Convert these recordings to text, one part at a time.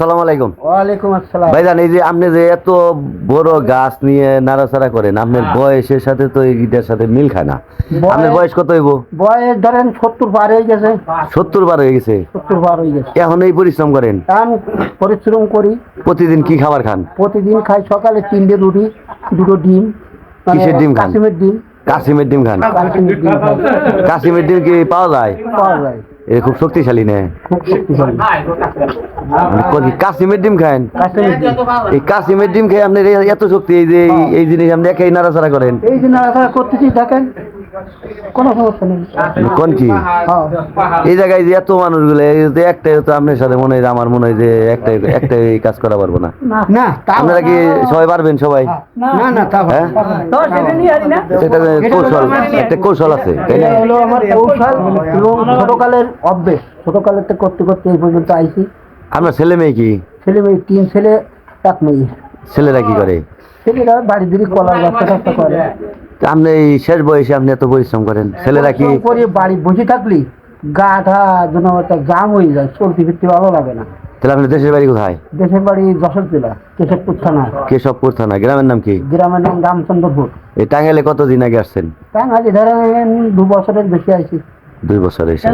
সালাম আলাইকুম। ওয়ালাইকুম আসসালাম। ভাইজান এই যে আপনি যে এত বড় গাছ নিয়ে নাড়াচাড়া করেন আপনার বয়সের সাথে তো এইটার সাথে মিল খায় না। আপনার বয়স কত হইব? বয়স ধরেন সত্তর পার হয়ে গেছে। সত্তর বার হয়ে গেছে? সত্তর পার হয়ে গেছে। এখন এই পরিশ্রম করেন? আমি পরিশ্রম করি। প্রতিদিন কি খাবার খান? প্রতিদিন খাই সকালে তিনটে রুটি দুটো ডিম মানে কিসের ডিম খান? কাশিমের ডিম। কাশিমের ডিম খান। কাশিমের ডিম কি পাওয়া যায়? পাওয়া যায়। এ খুব শক্তিশালী নে। মানে কাশিমের ডিম খান এই কাশিমের ডিম খেয়ে আপনার এই এত শক্তি এই যে এই- এই জিনিস আপনি একাই নাড়াচাড়া করেন। এই যে নাড়াচাড়া করতেছি দেখেন। কোনো সমস্যা নেই। কোন কি? হ্যাঁ। এই জায়গায় যে এত মানুষগুলো একটাই তো আপনার সাথে মনে হয় যে আমার মনে হয় যে একটাই একটাই কাজ করা পারব না। না। আপনারা কি সবাই পারবেন সবাই? না না। তা হ্যাঁ? কৌশল একটা কৌশল আছে তাই না? হলো আমার কৌশল এবং ছোটকালের অভ্যেস। ছোটকালের থেকে করতে করতে এই পর্যন্ত আইছি। আপনার ছেলে মেয়ে কি? ছেলে মেয়ে তিন ছেলে এক মেয়ে। ছেলেরা কি করে? ছেলেরা বাড়ি দিকে কলার ট্যাবসা করে। তা আপনি এই শেষ বয়সে আপনি এত পরিশ্রম করেন? ছেলেরা কি করে বাড়ি বসে থাকলি গাটা যেন একটা জাম হয়ে যায় চলতে ফিরতে ভালো লাগে না। তাহলে আপনার দেশের বাড়ি কোথায়? দেশের বাড়ি যশোর জেলা কেশবপুর থানা। কেশবপুর থানা গ্রামের নাম কি? গ্রামের নাম রামচন্দ্রপুর। এই টাঙ্গাইলে কতদিন আগে আসছেন? টাঙ্গালি ধরেন দু বছরের বেশি আইছি। দুই বছর এসে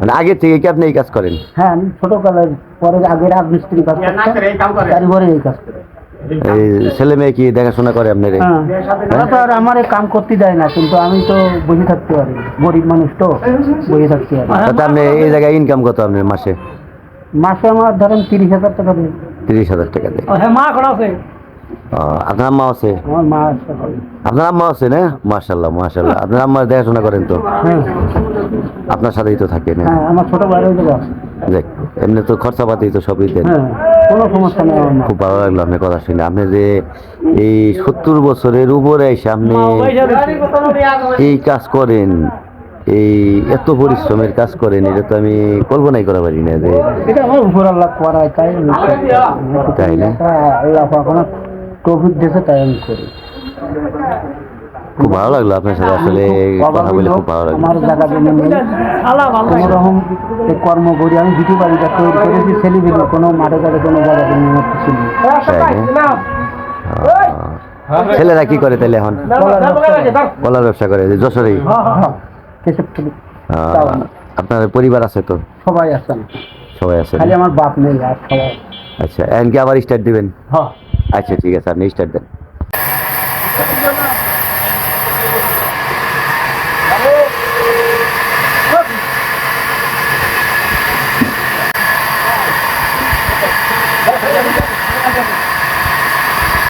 মানে আগে থেকে কি আপনি এই কাজ করেন? হ্যাঁ আমি ছোটকালের পরে আগে রাজমিস্ত্রি কাজ এই কাজ করে। এই ছেলে মেয়ে কি দেখাশোনা করে আপনার? হ্যাঁ। তো আর আমার কাম করতে দেয় না কিন্তু আমি তো বসে থাকতে পারি। গরিব মানুষ তো বসে থাকতে পারি। আপনি এই জায়গায় ইনকাম কত আপনার মাসে? মাসে আমার ধরেন তিরিশ হাজার টাকা দিই। তিরিশ হাজার টাকা দেয় হ্যাঁ মা করা আছে? আপনার আম্মা আছে? মা আছে আপনার আম্মা আছে না? মাশাল্লাহ মাশাল্লাহ আপনার আম্মা দেখাশোনা করেন তো? হ্যাঁ। আপনার সাথেই তো থাকে না? হ্যাঁ আমার ছোট ভাই দেখ এমনি তো খরচাপাতি তো সবই দেন। হ্যাঁ। কোনো সমস্যা নেই আমার খুব ভালো লাগল আপনার কথা শুনে। আপনি যে এই সত্তর বছরের উপরে এসে আপনি এই কাজ করেন এই এত পরিশ্রমের কাজ করেন এটা তো আমি কল্পনাই করা পারি না যে এটা আমার উপর আল্লাহ করায় তাই তাই না? আল্লাহ এখন কোভিড দিয়েছে তাই আমি করি। খুব ভালো লাগল আপনার সাথে। আসলে কথা বলে খুব ভালো লাগল। আমার জায়গা জমি নেই। কোনো রকম কর্ম করি আমি ভিডিও বাড়িটা তৈরি করেছি কোনো মাঠে ঘাটে কোনো জায়গা জমি আমার কিছু নেই। তাই ছেলেরা কি করে তাহলে এখন? কলার ব্যবসা করে যশোরেই। কেসব থেকে আহ, আপনার পরিবার আছে তো? সবাই আছেন সবাই আছে খালি আমার বাপ নেই আর সবাই আচ্ছা এখন কি আবার স্টার্ট দিবেন? হ্যাঁ। আচ্ছা ঠিক আছে আপনি স্টার্ট দেন।